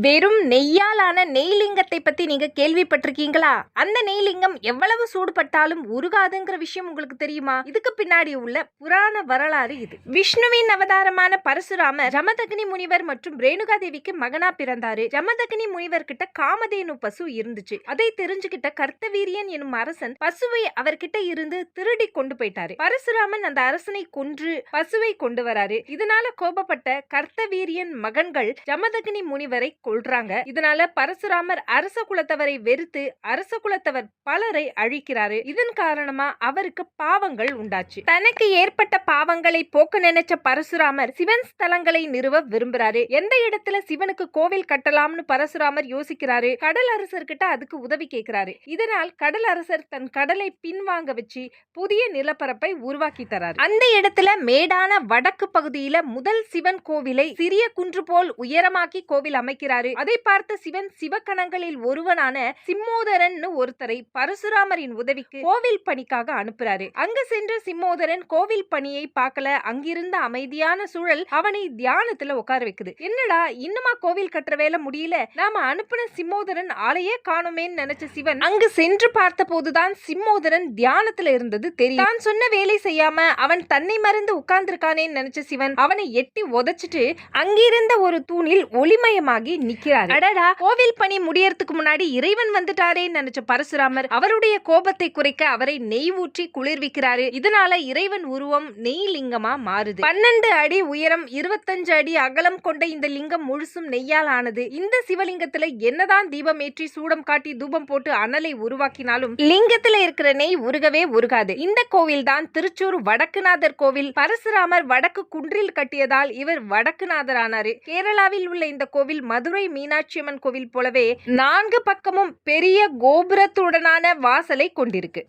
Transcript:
வெறும் நெய்யாலான நெய்லிங்கத்தை பத்தி நீங்க கேள்விப்பட்டிருக்கீங்களா? அந்த நெய்லிங்கம் எவ்வளவு சூடுபட்டாலும் உருகாதுங்கிற விஷயம் உங்களுக்கு தெரியுமா? இதுக்கு பின்னாடி உள்ள புராண வரலாறு இது. விஷ்ணுவின் அவதாரமான பரசுராம ஜமதக்னி முனிவர் மற்றும் ரேணுகா தேவிக்கு மகனா பிறந்தாரு. ஜமதக்னி முனிவர் கிட்ட காமதேனு பசு இருந்துச்சு. அதை தெரிஞ்சுக்கிட்ட கர்த்தவீரியன் எனும் அரசன் பசுவை அவர்கிட்ட இருந்து திருடி கொண்டு போயிட்டாரு. பரசுராமன் அந்த அரசனை கொன்று பசுவை கொண்டு வராரு. இதனால கோபப்பட்ட கர்த்தவீரியன் மகன்கள் ஜமதக்னி முனிவரை கொல்றாங்க. இதனால பரசுராமர் அரச குலத்தவரை வெறுத்து அரச குலத்தவர் பலரை அழிக்கிறாரு. இதன் காரணமா அவருக்கு பாவங்கள் உண்டாச்சு. தனக்கு ஏற்பட்ட பாவங்களை போக்க நினைச்ச பரசுராமர் சிவன் ஸ்தலங்களை நிறுவ விரும்புறாரு. எந்த இடத்துல சிவனுக்கு கோவில் கட்டலாம்னு பரசுராமர் யோசிக்கிறாரு கடல் அரசர்கிட்ட அதுக்கு உதவி கேட்கிறாரு இதனால் கடல் அரசர் தன் கடலை பின்வாங்க வச்சு புதிய நிலப்பரப்பை உருவாக்கி தராரு. அந்த இடத்துல மேடான வடக்கு பகுதியில முதல் சிவன் கோவிலை சிறிய குன்று போல் உயரமாக்கி கோவில் அமைக்கிறார். அதை பார்த்த சிவன் சிவகணங்களில் ஒருவனான சிம்மோதரன் ஒருத்தரை பரசுராமரின் உதவிக்கு கோவில் பணிக்காக அனுப்புறாரு. அங்கு சென்ற சிம்மோதரன் கோவில் பணியை பார்க்கல. அங்கிருந்த அமைதியான சூழல் அவனை தியானத்துல உட்கார வைக்குது. என்னடா இன்னுமா கோவில் கட்டுற வேலை முடியல? நாம அனுப்புன சிம்மோதரன் ஆளையே காணுமேன்னு நினைச்ச சிவன் அங்கு சென்று பார்த்த போதுதான் சிம்மோதரன் தியானத்துல இருந்தது தெரியும். தான் சொன்ன வேலை செய்யாம அவன் தன்னை மறந்து உட்கார்ந்திருக்கானேன்னு நினைச்ச சிவன் அவனை எட்டி உதைச்சிட்டு அங்கிருந்த ஒரு தூணில் ஒளிமயமாகி நிக்கிறாரு. அடடா கோவில் பணி முடியறதுக்கு முன்னாடி இறைவன் வந்துட்டாரேன்னு நினைச்ச பரசுராமர் அவருடைய கோபத்தை குறைக்க அவரை நெய் ஊற்றி குளிர்விக்கிறாரு. இதனால இறைவன் உருவம் நெய் லிங்கமா மாறுது. பன்னெண்டு அடி உயரம் இருபத்தஞ்சு அடி அகலம் கொண்ட இந்த லிங்கம் முழுசும் நெய்யால் ஆனது. இந்த சிவலிங்கத்துல என்னதான் தீபம் ஏற்றி சூடம் காட்டி தூபம் போட்டு அனலை உருவாக்கினாலும் லிங்கத்துல இருக்கிற நெய் உருகவே உருகாது. இந்த கோவில் தான் திருச்சூர் வடக்குநாதர் கோவில். பரசுராமர் வடக்கு குன்றில் கட்டியதால் இவர் வடக்குநாதர் ஆனாரு கேரளாவில் உள்ள இந்த கோவில் மதுரை மீனாட்சி அம்மன் கோவில் போலவே நான்கு பக்கமும் பெரிய கோபுரத்துடனான வாசலை கொண்டிருக்கு.